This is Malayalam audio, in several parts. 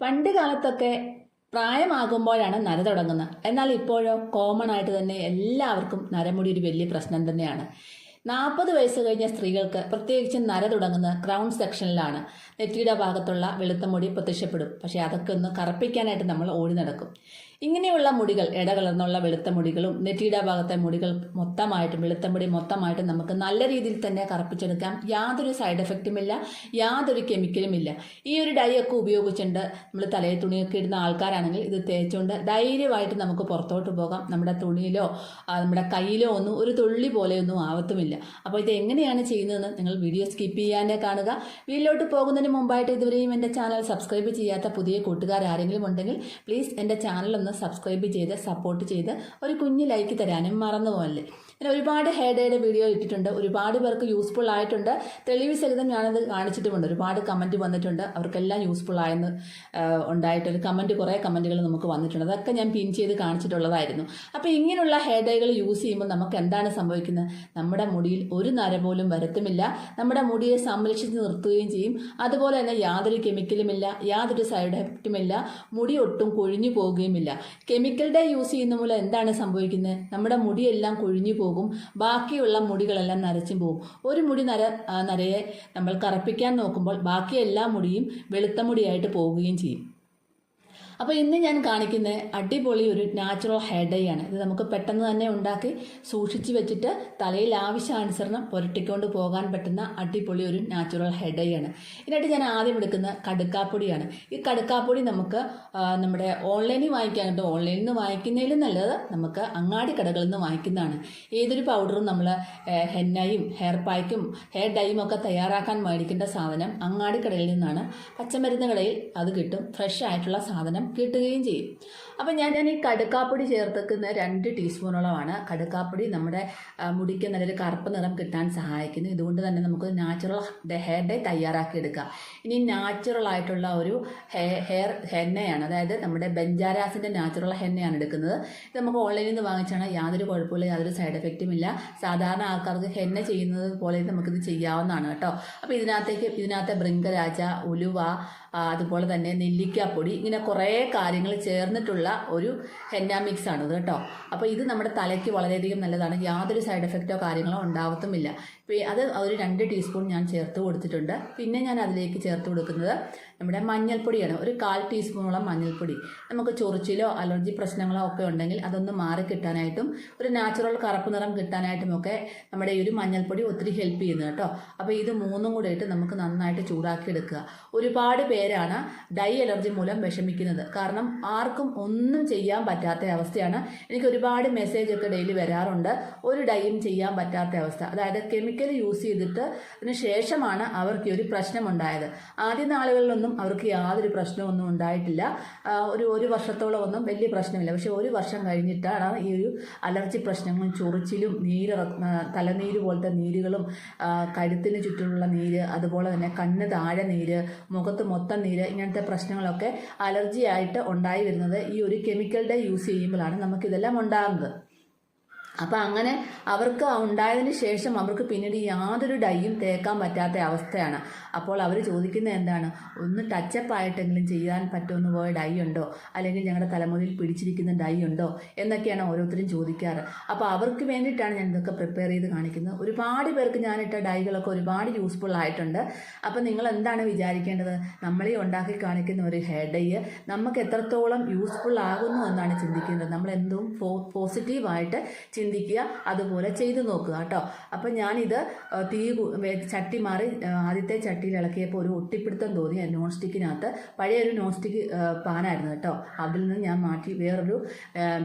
പണ്ട് കാലത്തൊക്കെ പ്രായമാകുമ്പോഴാണ് നര തുടങ്ങുന്നത്. എന്നാൽ ഇപ്പോഴോ കോമൺ ആയിട്ട് തന്നെ എല്ലാവർക്കും നരമുടി ഒരു വലിയ പ്രശ്നം തന്നെയാണ്. നാൽപ്പത് വയസ്സ് കഴിഞ്ഞ സ്ത്രീകൾക്ക് പ്രത്യേകിച്ച് നര തുടങ്ങുന്നത് ക്രൗൺ സെക്ഷനിലാണ് നെറ്റിയുടെ ഭാഗത്തുള്ള വെളുത്ത മുടി പ്രത്യക്ഷപ്പെടും. പക്ഷേ അതൊക്കെ ഒന്ന് കറുപ്പിക്കാനായിട്ട് നമ്മൾ ഓടി നടക്കും. ഇങ്ങനെയുള്ള മുടികൾ ഇടകലർന്നുള്ള വെളുത്ത മുടികളും നെറ്റിയുടെ ഭാഗത്തെ മുടികൾ മൊത്തമായിട്ടും വെളുത്ത മുടി മൊത്തമായിട്ടും നമുക്ക് നല്ല രീതിയിൽ തന്നെ കറുപ്പിച്ചെടുക്കാം. യാതൊരു സൈഡ് എഫക്റ്റും ഇല്ല യാതൊരു കെമിക്കലും ഇല്ല. ഈ ഒരു ഡൈ ഒക്കെ ഉപയോഗിച്ചുകൊണ്ട് നമ്മൾ തലയിൽ തുണിയൊക്കെ ഇടുന്ന ആൾക്കാരാണെങ്കിൽ ഇത് തേച്ചുകൊണ്ട് ധൈര്യമായിട്ട് നമുക്ക് പുറത്തോട്ട് പോകാം. നമ്മുടെ തുണിയിലോ നമ്മുടെ കയ്യിലോ ഒന്നും ഒരു തുള്ളി പോലെയൊന്നും ആവത്തുമില്ല. അപ്പോൾ ഇത് എങ്ങനെയാണ് ചെയ്യുന്നതെന്ന് നിങ്ങൾ വീഡിയോ സ്കിപ്പ് ചെയ്യാനേ കാണുക. വീട്ടിലോട്ട് പോകുന്നതിന് മുമ്പായിട്ട് ഇതുവരെയും എന്റെ ചാനൽ സബ്സ്ക്രൈബ് ചെയ്യാത്ത പുതിയ കൂട്ടുകാർ ആരെങ്കിലും ഉണ്ടെങ്കിൽ പ്ലീസ് എന്റെ ചാനൽ ഒന്ന് സബ്സ്ക്രൈബ് ചെയ്ത് സപ്പോർട്ട് ചെയ്ത് ഒരു കുഞ്ഞ് ലൈക്ക് തരാനും മറന്നു പോകല്ലേ പിന്നെ ഒരുപാട് ഹെയർ വീഡിയോ ഇട്ടിട്ടുണ്ട് ഒരുപാട് പേർക്ക് യൂസ്ഫുൾ ആയിട്ടുണ്ട്. തെളിവ് സഹിതം ഞാനത് കാണിച്ചിട്ടുമുണ്ട്. ഒരുപാട് കമന്റ് വന്നിട്ടുണ്ട്. അവർക്കെല്ലാം യൂസ്ഫുൾ ആയെന്ന് ഉണ്ടായിട്ട് കമന്റ് കുറേ കമന്റുകൾ നമുക്ക് വന്നിട്ടുണ്ട്. അതൊക്കെ ഞാൻ പിൻ ചെയ്ത് കാണിച്ചിട്ടുള്ളതായിരുന്നു. അപ്പോൾ ഇങ്ങനെയുള്ള ഹെയർ യൂസ് ചെയ്യുമ്പോൾ നമുക്ക് എന്താണ് സംഭവിക്കുന്നത്? നമ്മുടെ മുടിയിൽ ഒരു നര പോലും വരത്തുമില്ല. നമ്മുടെ മുടിയെ സംരക്ഷിച്ച് നിർത്തുകയും ചെയ്യും. അതുപോലെ തന്നെ യാതൊരു കെമിക്കലുമില്ല യാതൊരു സൈഡ് എഫക്റ്റുമില്ല മുടി ഒട്ടും കൊഴിഞ്ഞു പോവുകയുമില്ല കെമിക്കൽ ഡേ യൂസ് ചെയ്യുന്ന മൂലം എന്താണ് സംഭവിക്കുന്നത്? നമ്മുടെ മുടിയെല്ലാം കൊഴിഞ്ഞു പോകും. ബാക്കിയുള്ള മുടികളെല്ലാം നരച്ചും പോകും. ഒരു മുടി നര നരയെ നമ്മൾ കറപ്പിക്കാൻ നോക്കുമ്പോൾ ബാക്കി എല്ലാ മുടിയും വെളുത്ത മുടിയായിട്ട് പോവുകയും ചെയ്യും. അപ്പോൾ ഇന്ന് ഞാൻ കാണിക്കുന്ന അടിപൊളി ഒരു നാച്ചുറൽ ഹെയർ ഡൈ ആണ്. ഇത് നമുക്ക് പെട്ടെന്ന് തന്നെ ഉണ്ടാക്കി സൂക്ഷിച്ച് വെച്ചിട്ട് തലയിൽ ആവശ്യാനുസരണം പുരട്ടിക്കൊണ്ട് പോകാൻ പറ്റുന്ന അടിപൊളി ഒരു നാച്ചുറൽ ഹെയർ ഡൈ ആണ്. ഇതിനായിട്ട് ഞാൻ ആദ്യം എടുക്കുന്ന കടുക്കാപ്പൊടിയാണ്. ഈ കടുക്കാപ്പൊടി നമുക്ക് നമ്മുടെ ഓൺലൈനിൽ വാങ്ങിക്കാൻ കേട്ടോ ഓൺലൈനിൽ നിന്ന് വാങ്ങിക്കുന്നതിലും നല്ലത് നമുക്ക് അങ്ങാടി കടകളിൽ നിന്ന് വാങ്ങിക്കുന്നതാണ്. ഏതൊരു പൗഡറും നമ്മൾ ഹെന്നയും ഹെയർ പായ്ക്കും ഹെയർ ഡൈയും ഒക്കെ തയ്യാറാക്കാൻ മേടിക്കേണ്ട സാധനം അങ്ങാടി കടയിൽ നിന്നാണ്. പച്ചമരുന്ന് കടയിൽ അത് കിട്ടും. ഫ്രഷ് ആയിട്ടുള്ള സാധനം കിട്ടുകയും ചെയ്യും. അപ്പം ഞാൻ ഞാൻ ഈ കടുക്കാപ്പൊടി ചേർത്തേക്കുന്ന രണ്ട് ടീസ്പൂണോളമാണ്. കടുക്കാപ്പൊടി നമ്മുടെ മുടിക്ക് നല്ലൊരു കറുപ്പ് നിറം കിട്ടാൻ സഹായിക്കുന്നു. ഇതുകൊണ്ട് തന്നെ നമുക്ക് നാച്ചുറൽ ഹെയർ ഡേ തയ്യാറാക്കി എടുക്കാം ഇനി നാച്ചുറൽ ആയിട്ടുള്ള ഒരു ഹെയർ ഹെന്നയാണ് അതായത് നമ്മുടെ ബെഞ്ചാരാസിന്റെ നാച്ചുറൽ ഹെന്നയാണ് എടുക്കുന്നത്. ഇത് നമുക്ക് ഓൺലൈനിൽ നിന്ന് വാങ്ങിച്ചാണ്. യാതൊരു കുഴപ്പമില്ല യാതൊരു സൈഡ് എഫക്റ്റും ഇല്ല. സാധാരണ ആൾക്കാർക്ക് ഹെന്ന ചെയ്യുന്നത് പോലെ നമുക്കിത് ചെയ്യാവുന്നതാണ് കേട്ടോ. അപ്പോൾ ഇതിനകത്തേക്ക് ഇതിനകത്തെ ബൃങ്കരാജ ഉലുവ അതുപോലെ തന്നെ നെല്ലിക്കാപ്പൊടി ഇങ്ങനെ കുറേ കാര്യങ്ങൾ ചേർന്നിട്ടുള്ള ഒരു ഹെന്ന മിക്സ് ആണ് ഇത് കേട്ടോ. അപ്പോൾ ഇത് നമ്മുടെ തലയ്ക്ക് വളരെയധികം നല്ലതാണ്. യാതൊരു സൈഡ് എഫക്റ്റോ കാര്യങ്ങളോ ഉണ്ടാവത്തുമില്ല. അത് ഒരു രണ്ട് ടീസ്പൂൺ ഞാൻ ചേർത്ത് കൊടുത്തിട്ടുണ്ട്. പിന്നെ ഞാൻ അതിലേക്ക് ചേർത്ത് കൊടുക്കുന്നത്. നമ്മുടെ മഞ്ഞൾപ്പൊടിയാണ്. ഒരു കാൽ ടീസ്പൂണോളം മഞ്ഞൾപ്പൊടി. നമുക്ക് ചൊറിച്ചിലോ അലർജി പ്രശ്നങ്ങളോ ഒക്കെ ഉണ്ടെങ്കിൽ അതൊന്ന് മാറി കിട്ടാനായിട്ടും ഒരു നാച്ചുറൽ കറുപ്പ് നിറം കിട്ടാനായിട്ടും ഒക്കെ നമ്മുടെ ഈ ഒരു മഞ്ഞൾപ്പൊടി ഒത്തിരി ഹെൽപ്പ് ചെയ്യുന്നത് കേട്ടോ. അപ്പോൾ ഇത് മൂന്നും കൂടെ ഇട്ട് നമുക്ക് നന്നായിട്ട് ചൂടാക്കി എടുക്കുക ഒരുപാട് പേരാണ് ഡൈ അലർജി മൂലം വിഷമിക്കുന്നത്. കാരണം ആർക്കും ഒന്നും ചെയ്യാൻ പറ്റാത്ത അവസ്ഥയാണ്. എനിക്ക് ഒരുപാട് മെസ്സേജ് ഒക്കെ ഡെയിലി വരാറുണ്ട്. ഒരു ഡൈയും ചെയ്യാൻ പറ്റാത്ത അവസ്ഥ. അതായത് കെമിക്കൽ യൂസ് ചെയ്തിട്ട് അതിന് ശേഷമാണ് അവർക്ക് ഒരു പ്രശ്നമുണ്ടായത് ആദ്യ നാളുകളിലൊന്നും അവർക്ക് യാതൊരു പ്രശ്നമൊന്നും ഉണ്ടായിട്ടില്ല. ഒരു ഒരു വർഷത്തോളം ഒന്നും വലിയ പ്രശ്നമില്ല. പക്ഷേ ഒരു വർഷം കഴിഞ്ഞിട്ടാണ് ഈ ഒരു അലർജി പ്രശ്നങ്ങളും ചൊറിച്ചിലും നീര് തലനീര് പോലത്തെ നീരുകളും കഴുത്തിന് ചുറ്റുമുള്ള നീര് അതുപോലെ തന്നെ കണ്ണ് താഴെ നീര് മുഖത്ത് മൊത്തം നീര് ഇങ്ങനത്തെ പ്രശ്നങ്ങളൊക്കെ അലർജി ആയിട്ട് ഉണ്ടായി വരുന്നത് ഈ ഒരു കെമിക്കലിന്റെ യൂസ് ചെയ്യുമ്പോഴാണ് നമുക്കിതെല്ലാം ഉണ്ടാകുന്നത്. അപ്പം അങ്ങനെ അവർക്ക് ഉണ്ടായതിന് ശേഷം അവർക്ക് പിന്നീട് യാതൊരു ഡൈയും തേക്കാൻ പറ്റാത്ത അവസ്ഥയാണ്. അപ്പോൾ അവർ ചോദിക്കുന്നത് എന്താണ്? ഒന്ന് ടച്ചപ്പ് ആയിട്ടെങ്കിലും ചെയ്യാൻ പറ്റുമെന്ന് പോയ ഡൈ ഉണ്ടോ? അല്ലെങ്കിൽ ഞങ്ങളുടെ തലമുറയിൽ പിടിച്ചിരിക്കുന്ന ഡൈ ഉണ്ടോ? എന്നൊക്കെയാണ് ഓരോരുത്തരും ചോദിക്കാറ്. അപ്പോൾ അവർക്ക് വേണ്ടിയിട്ടാണ് ഞാൻ ഇതൊക്കെ പ്രിപ്പയർ ചെയ്ത് കാണിക്കുന്നത്. ഒരുപാട് പേർക്ക് ഞാനിട്ട ഡൈകളൊക്കെ ഒരുപാട് യൂസ്ഫുൾ ആയിട്ടുണ്ട്. അപ്പോൾ നിങ്ങൾ എന്താണ് വിചാരിക്കേണ്ടത്? നമ്മളീ ഉണ്ടാക്കി കാണിക്കുന്ന ഒരു ഹെയർ ഡൈ നമുക്ക് എത്രത്തോളം യൂസ്ഫുൾ ആകുന്നു എന്നാണ് ചിന്തിക്കുന്നത് നമ്മൾ എന്തും പോസിറ്റീവായിട്ട് ചിന്തിക്കുക അതുപോലെ ചെയ്തു നോക്കുക കേട്ടോ. അപ്പം ഞാനിത് തീ ചട്ടി മാറി ആദ്യത്തെ ചട്ടിയിൽ ഇളക്കിയപ്പോൾ ഒരു ഒട്ടിപ്പിടുത്തം തോന്നി നോൺ സ്റ്റിക്കിനകത്ത് പഴയ ഒരു നോൺ സ്റ്റിക്ക് പാനായിരുന്നു കേട്ടോ. അതിൽ നിന്ന് ഞാൻ മാറ്റി വേറൊരു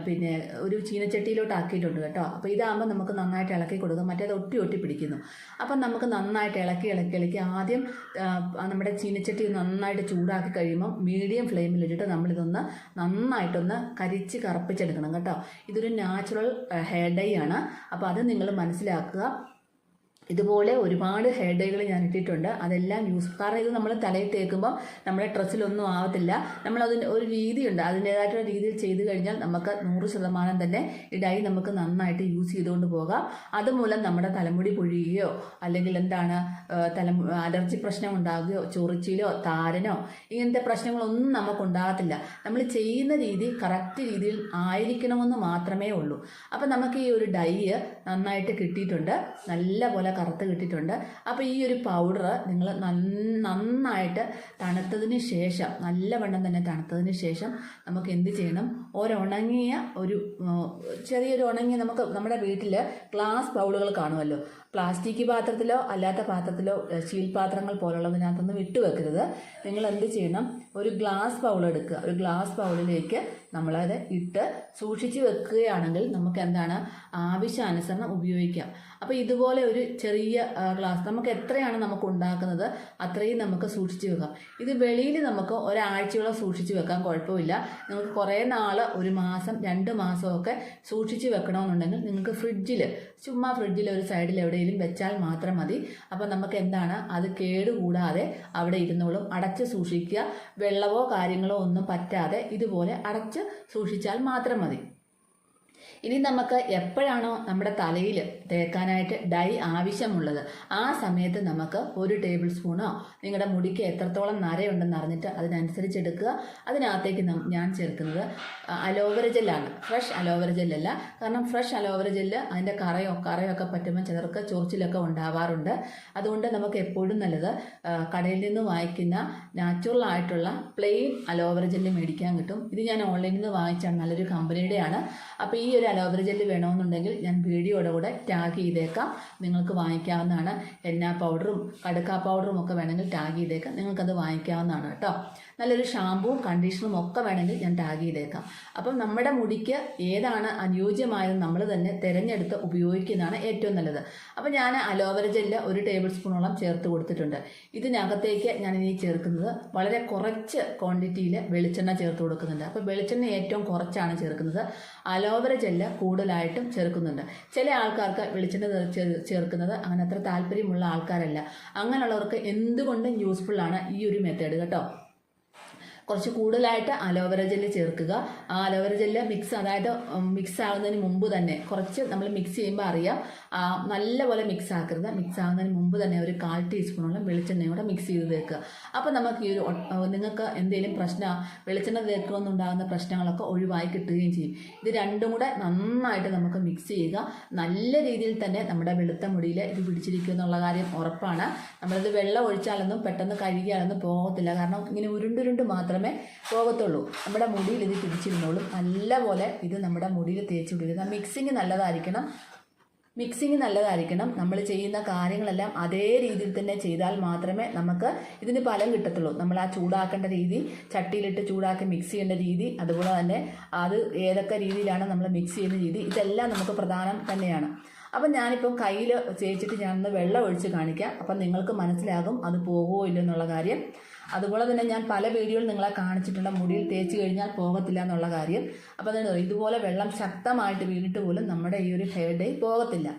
പിന്നെ ഒരു ചീനച്ചട്ടിയിലോട്ട് ആക്കിയിട്ടുണ്ട് കേട്ടോ. അപ്പോൾ ഇതാകുമ്പോൾ നമുക്ക് നന്നായിട്ട് ഇളക്കി കൊടുക്കാം. മറ്റേത് ഒട്ടി ഒട്ടി പിടിക്കുന്നു. അപ്പം നമുക്ക് നന്നായിട്ട് ഇളക്കി ഇളക്കി ഇളക്കി ആദ്യം നമ്മുടെ ചീനച്ചട്ടി നന്നായിട്ട് ചൂടാക്കി കഴിയുമ്പോൾ മീഡിയം ഫ്ലെയിമിൽ ഇട്ടിട്ട് നമ്മളിതൊന്ന് നന്നായിട്ടൊന്ന് കരിച്ച് കറുപ്പിച്ചെടുക്കണം കേട്ടോ. ഇതൊരു നാച്ചുറൽ ഹെയർ ഡൈ ആണ് അപ്പോൾ അത് നിങ്ങൾ മനസ്സിലാക്കുക. ഇതുപോലെ ഒരുപാട് ഹെയർ ഡൈകൾ ഞാൻ ഇട്ടിട്ടുണ്ട്. അതെല്ലാം യൂസ് കാരണം ഇത് നമ്മൾ തലയിൽ തേക്കുമ്പോൾ നമ്മുടെ ഡ്രസ്സിലൊന്നും ആവത്തില്ല. നമ്മൾ അതിന് ഒരു രീതിയുണ്ട്. അതിന്റേതായിട്ടുള്ള രീതിയിൽ ചെയ്തു കഴിഞ്ഞാൽ നമുക്ക് നൂറ് ശതമാനം തന്നെ ഈ ഡൈ നമുക്ക് നന്നായിട്ട് യൂസ് ചെയ്തുകൊണ്ട് പോകാം. അതുമൂലം നമ്മുടെ തലമുടി പൊഴിയുകയോ അല്ലെങ്കിൽ എന്താണ് തല അലർജി പ്രശ്നം ഉണ്ടാകുകയോ ചൊറിച്ചിലോ താരനോ ഇങ്ങനത്തെ പ്രശ്നങ്ങളൊന്നും നമുക്ക് ഉണ്ടാകത്തില്ല. നമ്മൾ ചെയ്യുന്ന രീതി കറക്റ്റ് രീതിയിൽ ആയിരിക്കണമെന്ന് മാത്രമേ ഉള്ളൂ. അപ്പം നമുക്ക് ഈ ഒരു ഡൈ നന്നായിട്ട് കിട്ടിയിട്ടുണ്ട്. നല്ല പോലെ കറുത്ത് കിട്ടിയിട്ടുണ്ട്. അപ്പോൾ ഈ ഒരു പൗഡർ നിങ്ങൾ നന്നായിട്ട് തണുത്തതിന് ശേഷം നല്ലവണ്ണം തന്നെ തണുത്തതിന് ശേഷം നമുക്ക് എന്ത് ചെയ്യണം? ഒരുണങ്ങിയ ഒരു ചെറിയൊരു ഉണങ്ങിയ നമുക്ക് നമ്മുടെ വീട്ടിൽ ഗ്ലാസ് പൗളുകൾ കാണുമല്ലോ. പ്ലാസ്റ്റിക് പാത്രത്തിലോ അല്ലാത്ത പാത്രത്തിലോ സ്റ്റീൽ പാത്രങ്ങൾ പോലുള്ളതിനകത്തൊന്നും ഇട്ട് വെക്കരുത്. നിങ്ങൾ എന്ത് ചെയ്യണം? ഒരു ഗ്ലാസ് ബൗൾ എടുക്കുക. ഒരു ഗ്ലാസ് ബൗളിലേക്ക് നമ്മളത് ഇട്ട് സൂക്ഷിച്ച് വെക്കുകയാണെങ്കിൽ നമുക്ക് എന്താണ് ആവശ്യാനുസരണം ഉപയോഗിക്കാം. അപ്പോൾ ഇതുപോലെ ഒരു ചെറിയ ഗ്ലാസ് നമുക്ക് എത്രയാണ് നമുക്ക് ഉണ്ടാക്കുന്നത് അത്രയും നമുക്ക് സൂക്ഷിച്ച് വെക്കാം. ഇത് വെളിയിൽ നമുക്ക് ഒരാഴ്ചയോളം സൂക്ഷിച്ച് വെക്കാൻ കുഴപ്പമില്ല. നിങ്ങൾക്ക് കുറേ നാൾ ഒരു മാസം രണ്ട് മാസമൊക്കെ സൂക്ഷിച്ച് വെക്കണമെന്നുണ്ടെങ്കിൽ നിങ്ങൾക്ക് ഫ്രിഡ്ജിൽ ചുമ്മാ ഫ്രിഡ്ജിൽ ഒരു സൈഡിൽ എവിടെയെങ്കിലും വെച്ചാൽ മാത്രം മതി. അപ്പോൾ നമുക്ക് എന്താണ്? അത് കേടുകൂടാതെ അവിടെ ഇരുന്നോളും. അടച്ച് സൂക്ഷിക്കുക. വെള്ളമോ കാര്യങ്ങളോ ഒന്നും പറ്റാതെ ഇതുപോലെ അടച്ച് സൂക്ഷിച്ചാൽ മാത്രം മതി. ഇനി നമുക്ക് എപ്പോഴാണോ നമ്മുടെ തലയിൽ തേക്കാനായിട്ട് ഡൈ ആവശ്യമുള്ളത് ആ സമയത്ത് നമുക്ക് ഒരു ടേബിൾ സ്പൂണോ നിങ്ങളുടെ മുടിക്ക് എത്രത്തോളം നരയുണ്ടെന്ന് അറിഞ്ഞിട്ട് അതിനനുസരിച്ച് എടുക്കുക. അതിനകത്തേക്ക് ഞാൻ ചേർക്കുന്നത് അലോവര ജെല്ലാണ്. ഫ്രഷ് അലോവര ജെല്ലല്ല. കാരണം ഫ്രഷ് അലോവര ജെല്ല് അതിന്റെ കറയോ കറയൊക്കെ പറ്റുമ്പോൾ ചിലർക്ക് ചൊറിച്ചിലൊക്കെ ഉണ്ടാവാറുണ്ട്. അതുകൊണ്ട് നമുക്ക് എപ്പോഴും നല്ലത് കടയിൽ നിന്ന് വാങ്ങിക്കുന്ന നാച്ചുറൽ ആയിട്ടുള്ള പ്ലെയിൻ അലോവര ജെല്ല് മേടിക്കാൻ കിട്ടും. ഇത് ഞാൻ ഓൺലൈനിൽ നിന്ന് വാങ്ങിച്ചാണ് നല്ലൊരു കമ്പനിയുടെയാണ് അപ്പോൾ ഈ ഒരു അലോവര ജെല്ല് വേണമെന്നുണ്ടെങ്കിൽ ഞാൻ വീഡിയോയുടെ കൂടെ ടാഗ് ചെയ്തേക്കാം. നിങ്ങൾക്ക് വാങ്ങിക്കാവുന്നതാണ്. എണ്ണ പൗഡറും കടുക്ക പൗഡറും ഒക്കെ വേണമെങ്കിൽ ടാഗ് ചെയ്തേക്കാം. നിങ്ങൾക്കത് വാങ്ങിക്കാവുന്നതാണ് കേട്ടോ. നല്ലൊരു ഷാമ്പുവും കണ്ടീഷണറും ഒക്കെ വേണമെങ്കിൽ ഞാൻ ടാഗ് ചെയ്തേക്കാം. അപ്പം നമ്മുടെ മുടിക്ക് ഏതാണ് അനുയോജ്യമായത് നമ്മൾ തന്നെ തിരഞ്ഞെടുത്ത് ഉപയോഗിക്കുന്നതാണ് ഏറ്റവും നല്ലത്. അപ്പം ഞാൻ അലോവര ജെല്ല് ഒരു ടേബിൾ സ്പൂണോളം ചേർത്ത് കൊടുത്തിട്ടുണ്ട്. ഇതിനകത്തേക്ക് ഞാൻ ഇനി ചേർക്കുന്നത് വളരെ കുറച്ച് ക്വാണ്ടിറ്റിയിൽ വെളിച്ചെണ്ണ ചേർത്ത് കൊടുക്കുന്നുണ്ട്. അപ്പോൾ വെളിച്ചെണ്ണ ഏറ്റവും കുറച്ചാണ് ചേർക്കുന്നത്. അലോവര ജെല്ല് കൂടുതലായിട്ടും ചേർക്കുന്നുണ്ട്. ചില ആൾക്കാർക്ക് വെളിച്ചെണ്ണ ചേർ- ചേർ- ചേർക്കുന്നത് അങ്ങനെ അത്ര താല്പര്യമുള്ള ആൾക്കാരല്ല. അങ്ങനെയുള്ളവർക്ക് എന്തുകൊണ്ടും യൂസ്ഫുള്ളാണ് ഈ ഒരു മെത്തേഡ് കേട്ടോ. കുറച്ച് കൂടുതലായിട്ട് അലോവേറ ജെല്ല് ചേർക്കുക. ആ അലോവേറ ജെല്ല് മിക്സ് അതായത് മിക്സ് ആകുന്നതിന് മുമ്പ് തന്നെ കുറച്ച് നമ്മൾ മിക്സ് ചെയ്യുമ്പോൾ അറിയാം ആ, നല്ലപോലെ മിക്സ് ആക്കരുത്. മിക്സ് ആകുന്നതിന് മുമ്പ് തന്നെ ഒരു കാൽ ടീസ്പൂണോളം വെളിച്ചെണ്ണയും കൂടെ മിക്സ് ചെയ്ത് തേക്കുക. അപ്പോൾ നമുക്ക് ഈ ഒരു നിങ്ങൾക്ക് എന്തെങ്കിലും പ്രശ്നം വെളിച്ചെണ്ണ തേക്കുമെന്നുണ്ടാകുന്ന പ്രശ്നങ്ങളൊക്കെ ഒഴിവായി കിട്ടുകയും ചെയ്യും. ഇത് രണ്ടും കൂടെ നന്നായിട്ട് നമുക്ക് മിക്സ് ചെയ്യുക. നല്ല രീതിയിൽ തന്നെ നമ്മുടെ വെളുത്ത മുടിയിൽ ഇത് പിടിച്ചിരിക്കും എന്നുള്ള കാര്യം ഉറപ്പാണ്. നമ്മളിത് വെള്ളം ഒഴിച്ചാലൊന്നും പെട്ടെന്ന് കഴുകിയാലൊന്നും പോകത്തില്ല. കാരണം ഇങ്ങനെ ഉരുണ്ടുരുണ്ട് മാത്രമേ പോകത്തുള്ളൂ. നമ്മുടെ മുടിയിൽ ഇത് പിടിച്ചിരുന്നോളും നല്ലപോലെ ഇത് നമ്മുടെ മുടിയിൽ തേച്ച് പിടിക്കുക മിക്സിങ് നല്ലതായിരിക്കണം. മിക്സിങ് നല്ലതായിരിക്കണം. നമ്മൾ ചെയ്യുന്ന കാര്യങ്ങളെല്ലാം അതേ രീതിയിൽ തന്നെ ചെയ്താൽ മാത്രമേ നമുക്ക് ഇതിന് ഫലം കിട്ടത്തുള്ളൂ. നമ്മൾ ആ ചൂടാക്കേണ്ട രീതി ചട്ടിയിലിട്ട് ചൂടാക്കി മിക്സ് ചെയ്യേണ്ട രീതി അതുപോലെ തന്നെ അത് ഏതൊക്കെ രീതിയിലാണ് നമ്മൾ മിക്സ് ചെയ്യുന്ന രീതി ഇതെല്ലാം നമുക്ക് പ്രധാനം തന്നെയാണ്. അപ്പം ഞാനിപ്പം കയ്യിൽ ചേച്ചിട്ട് ഞാനൊന്ന് വെള്ളം ഒഴിച്ച് കാണിക്കാം. അപ്പം നിങ്ങൾക്ക് മനസ്സിലാകും അത് പോകുമോ ഇല്ലെന്നുള്ള കാര്യം. അതുപോലെ തന്നെ ഞാൻ പല വീഡിയോയിൽ നിങ്ങളെ കാണിച്ചിട്ടുള്ള മുടിയിൽ തേച്ച് കഴിഞ്ഞാൽ പോകത്തില്ല എന്നുള്ള കാര്യം. അപ്പോൾ അതാണ് ഇതുപോലെ വെള്ളം ശക്തമായിട്ട് വീണിട്ട് പോലും നമ്മുടെ ഈ ഒരു ഹെയർ ഡേ പോകത്തില്ല.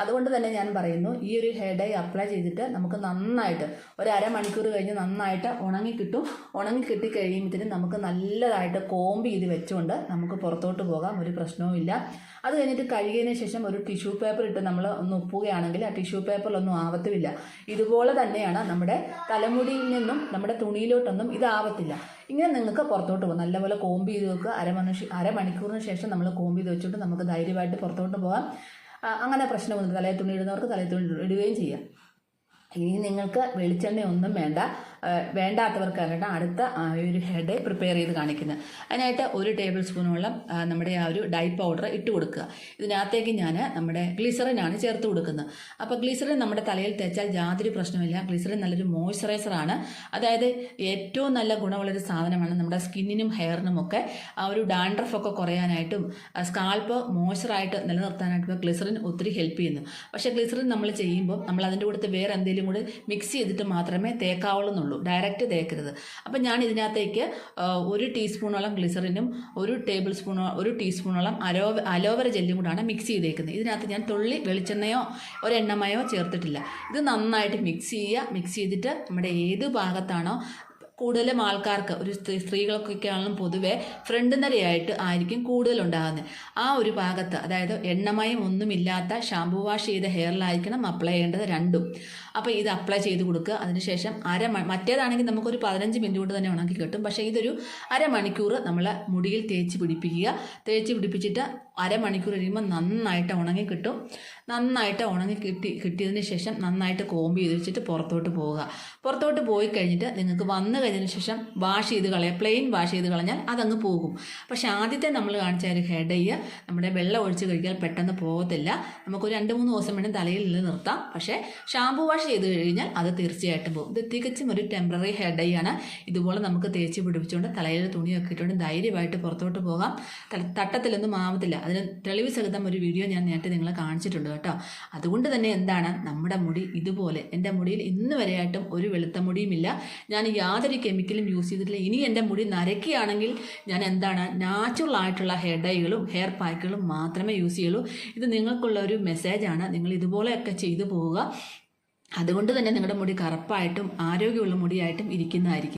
അതുകൊണ്ട് തന്നെ ഞാൻ പറയുന്നു ഈ ഒരു ഹെയർ ഡൈ അപ്ലൈ ചെയ്തിട്ട് നമുക്ക് നന്നായിട്ട് ഒരു അരമണിക്കൂർ കഴിഞ്ഞ് നന്നായിട്ട് ഉണങ്ങി കിട്ടും. ഉണങ്ങി കിട്ടി കഴിയുമ്പോഴത്തേനും നമുക്ക് നല്ലതായിട്ട് കോമ്പ് ചെയ്ത് വെച്ചുകൊണ്ട് നമുക്ക് പുറത്തോട്ട് പോകാം ഒരു പ്രശ്നവുമില്ല അത് കഴിഞ്ഞിട്ട് കഴുകിയതിന് ശേഷം ഒരു ടിഷ്യൂ പേപ്പർ ഇട്ട് നമ്മൾ ഒന്ന് ഉപ്പുകയാണെങ്കിൽ ആ ടിഷ്യൂ പേപ്പറിലൊന്നും ആവത്തുമില്ല. ഇതുപോലെ തന്നെയാണ് നമ്മുടെ തലമുടിയിൽ നിന്നും നമ്മുടെ തുണിയിലോട്ടൊന്നും ഇതാവത്തില്ല ഇങ്ങനെ നിങ്ങൾക്ക് പുറത്തോട്ട് പോകാം. നല്ലപോലെ കോമ്പ് ചെയ്ത് വെക്കുക. അരമണി അരമണിക്കൂറിന് ശേഷം നമ്മൾ കോമ്പ് ചെയ്ത് വെച്ചിട്ട് നമുക്ക് ധൈര്യമായിട്ട് പുറത്തോട്ട് പോകാം. അങ്ങനെ പ്രശ്നമൊന്നും തലയിൽ തുണി ഇടുന്നവർക്ക് തലയിൽ തുണി ഇടുകയും ചെയ്യാം. ഇനി നിങ്ങൾക്ക് വെളിച്ചെണ്ണ ഒന്നും വേണ്ട. വേണ്ടാത്തവർക്കാകട്ടെ അടുത്ത ഒരു ഹെഡ് പ്രിപ്പയർ ചെയ്ത് കാണിക്കുന്നത്. അതിനായിട്ട് ഒരു ടേബിൾ സ്പൂണോളം നമ്മുടെ ആ ഒരു ഡൈ പൗഡർ ഇട്ട് കൊടുക്കുക. ഇതിനകത്തേക്ക് ഞാൻ നമ്മുടെ ഗ്ലിസറിനാണ് ചേർത്ത് കൊടുക്കുന്നത്. അപ്പോൾ ഗ്ലിസറിൻ നമ്മുടെ തലയിൽ തേച്ചാൽ യാതൊരു പ്രശ്നമില്ല ഗ്ലിസറിൻ നല്ലൊരു മോയ്സ്ചറൈസറാണ് അതായത് ഏറ്റവും നല്ല ഗുണമുള്ളൊരു സാധനമാണ് നമ്മുടെ സ്കിന്നിനും ഹെയറിനും ഒക്കെ. ആ ഒരു ഡാൻഡ്രഫ് ഒക്കെ കുറയാനായിട്ടും സ്കാൾപ്പ് മോയ്സ്ചറായിട്ട് നിലനിർത്താനായിട്ടും ഗ്ലിസറിൻ ഒത്തിരി ഹെൽപ്പ് ചെയ്യുന്നു. പക്ഷേ ഗ്ലിസറിൻ നമ്മൾ ചെയ്യുമ്പോൾ നമ്മൾ അതിന്റെ കൂടെ വേറെ എന്തെങ്കിലും കൂടി മിക്സ് ചെയ്തിട്ട് മാത്രമേ തേക്കാവുള്ളൂ തേക്കാവുന്നുള്ളൂ ഡയറക്റ്റ് തേക്കരുത്. അപ്പം ഞാൻ ഇതിനകത്തേക്ക് ഒരു ടീസ്പൂണോളം ഗ്ലിസറിനും ഒരു ടേബിൾ സ്പൂണോ ഒരു ടീസ്പൂണോളം അലോ അലോവര ജെല്ലും കൂടാണ് മിക്സ് ചെയ്തേക്കുന്നത്. ഇതിനകത്ത് ഞാൻ തുള്ളി വെളിച്ചെണ്ണയോ ഒരെണ്ണമയോ ചേർത്തിട്ടില്ല. ഇത് നന്നായിട്ട് മിക്സ് ചെയ്യുക. മിക്സ് ചെയ്തിട്ട് നമ്മുടെ ഏത് ഭാഗത്താണോ കൂടുതലും ആൾക്കാർക്ക് ഒരു സ്ത്രീ സ്ത്രീകൾക്കൊക്കെ ആണെങ്കിലും പൊതുവെ ഫ്രണ്ട് നിരയായിട്ട് ആയിരിക്കും കൂടുതലുണ്ടാകുന്നത്. ആ ഒരു ഭാഗത്ത് അതായത് എണ്ണമയം ഒന്നുമില്ലാത്ത ഷാമ്പു വാഷ് ചെയ്ത ഹെയറിലായിരിക്കണം അപ്ലൈ ചെയ്യേണ്ടത് രണ്ടും. അപ്പോൾ ഇത് അപ്ലൈ ചെയ്ത് കൊടുക്കുക. അതിനുശേഷം അര മറ്റേതാണെങ്കിൽ നമുക്കൊരു പതിനഞ്ച് മിനിറ്റ് കൊണ്ട് തന്നെ ഉണക്കി കിട്ടും. പക്ഷേ ഇതൊരു അരമണിക്കൂർ നമ്മൾ മുടിയിൽ തേച്ച് പിടിപ്പിക്കുക. തേച്ച് പിടിപ്പിച്ചിട്ട് അരമണിക്കൂർ കഴിയുമ്പോൾ നന്നായിട്ട് ഉണങ്ങി കിട്ടും. നന്നായിട്ട് ഉണങ്ങി കിട്ടി കിട്ടിയതിന് ശേഷം നന്നായിട്ട് കോമ്പ് ചെയ്ത് വെച്ചിട്ട് പുറത്തോട്ട് പോവുക. പുറത്തോട്ട് പോയി കഴിഞ്ഞിട്ട് നിങ്ങൾക്ക് വന്നു കഴിഞ്ഞതിന് ശേഷം വാഷ് ചെയ്ത് കളയുക പ്ലെയിൻ വാഷ് ചെയ്ത് കളഞ്ഞാൽ അതങ്ങ് പോകും. പക്ഷേ ആദ്യത്തെ നമ്മൾ കാണിച്ച ഒരു ഹെഡ് ചെയ്യുക നമ്മുടെ വെള്ളം ഒഴിച്ച് കഴിക്കാൻ പെട്ടെന്ന് പോകത്തില്ല. നമുക്കൊരു രണ്ട് മൂന്ന് ദിവസം വേണം തലയിൽ നിർത്താം. പക്ഷേ ഷാമ്പു വാഷ് ചെയ്ത് കഴിഞ്ഞാൽ അത് തീർച്ചയായിട്ടും പോകും. ഇത് തികച്ചും ഒരു ടെമ്പററി ഹെഡ് ആണ്. ഇതുപോലെ നമുക്ക് തേച്ച് പിടിപ്പിച്ചുകൊണ്ട് തലയിൽ തുണിയൊക്കെ ഇട്ടുകൊണ്ട് ധൈര്യമായിട്ട് പുറത്തോട്ട് പോകാം. തല- തട്ടത്തിലൊന്നും ആവത്തില്ല. അതിന് തെളിവ് സഹിതം ഒരു വീഡിയോ ഞാൻ നേരത്തെ നിങ്ങളെ കാണിച്ചിട്ടുണ്ട് കേട്ടോ. അതുകൊണ്ട് തന്നെ എന്താണ്? നമ്മുടെ മുടി ഇതുപോലെ. എന്റെ മുടിയിൽ ഇന്ന് വരെയായിട്ടും ഒരു വെളുത്ത മുടിയുമില്ല ഞാൻ യാതൊരു കെമിക്കലും യൂസ് ചെയ്തിട്ടില്ല. ഇനി എന്റെ മുടി നരക്കുകയാണെങ്കിൽ ഞാൻ എന്താണ്? നാച്ചുറൽ ആയിട്ടുള്ള ഹെയർ ഡൈകളും ഹെയർ പാക്കുകളും മാത്രമേ യൂസ് ചെയ്യുള്ളൂ. ഇത് നിങ്ങൾക്കുള്ള ഒരു മെസ്സേജാണ് നിങ്ങൾ ഇതുപോലെയൊക്കെ ചെയ്തു പോവുക. അതുകൊണ്ട് തന്നെ നിങ്ങളുടെ മുടി കറുപ്പായിട്ടും ആരോഗ്യമുള്ള മുടിയായിട്ടും ഇരിക്കുന്നതായിരിക്കും.